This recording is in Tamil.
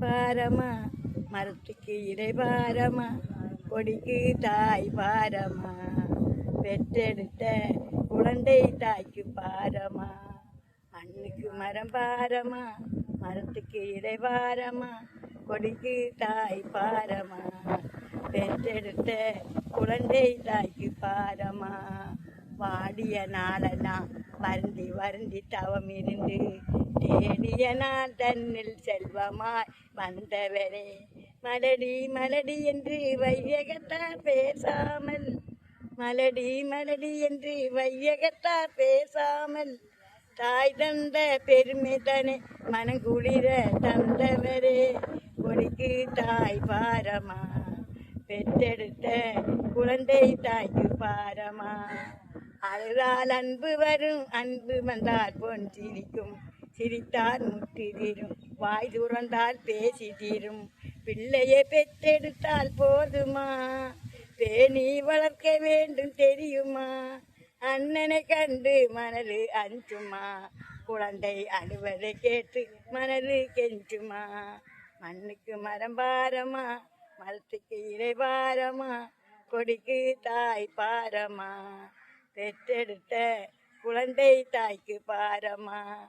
பாரமா மரத்துக்கு இடை பாரமா கொடிக்கு தாய் பாரமா பெற்றெடுத்த குழந்தை தாய்க்கு பாரமா அண்ணுக்கு மரம் பாரமா மரத்துக்கு இடை பாரமா கொடிக்கு தாய் பாரமா பெற்றெடுத்த குழந்தை தாய்க்கு பாரமா. வாடிய நாளெல்லாம் வருந்தி வருந்தி தவம் இருந்து தேடிய நான் தன்னில் செல்வமாய் வந்தவரே. மலடி மலடி என்று வையகத்தார் பேசாமல். மலடி மலடி என்று வையகத்தார் பேசாமல். தாய் தந்த பெருமை தனே மனங்குளிர தந்தவரே. கொடிக்கு தாய் பாரமா பெற்றெடுத்த குழந்தை தாய்க்கு பாரமா. அழுதால் அன்பு வரும் அன்பு வந்தால் பொன் சிரிக்கும். சிரித்தால் முட்டு தீரும் வாய் துறந்தால் பேசி தீரும். பிள்ளையை பெற்றெடுத்தால் போதுமா? பேணி வளர்க்க வேண்டும் தெரியுமா? அண்ணனை கண்டு மணலு அஞ்சுமா? குழந்தை அழுவதை கேட்டு மணலு கெஞ்சுமா? மண்ணுக்கு மரம் பாரமா? மரத்துக்கு இலை பாரமா? கொடிக்கு தாய் பாரமா? பெற்றெடுத்த குழந்தை தாய்க்கு பாரமா?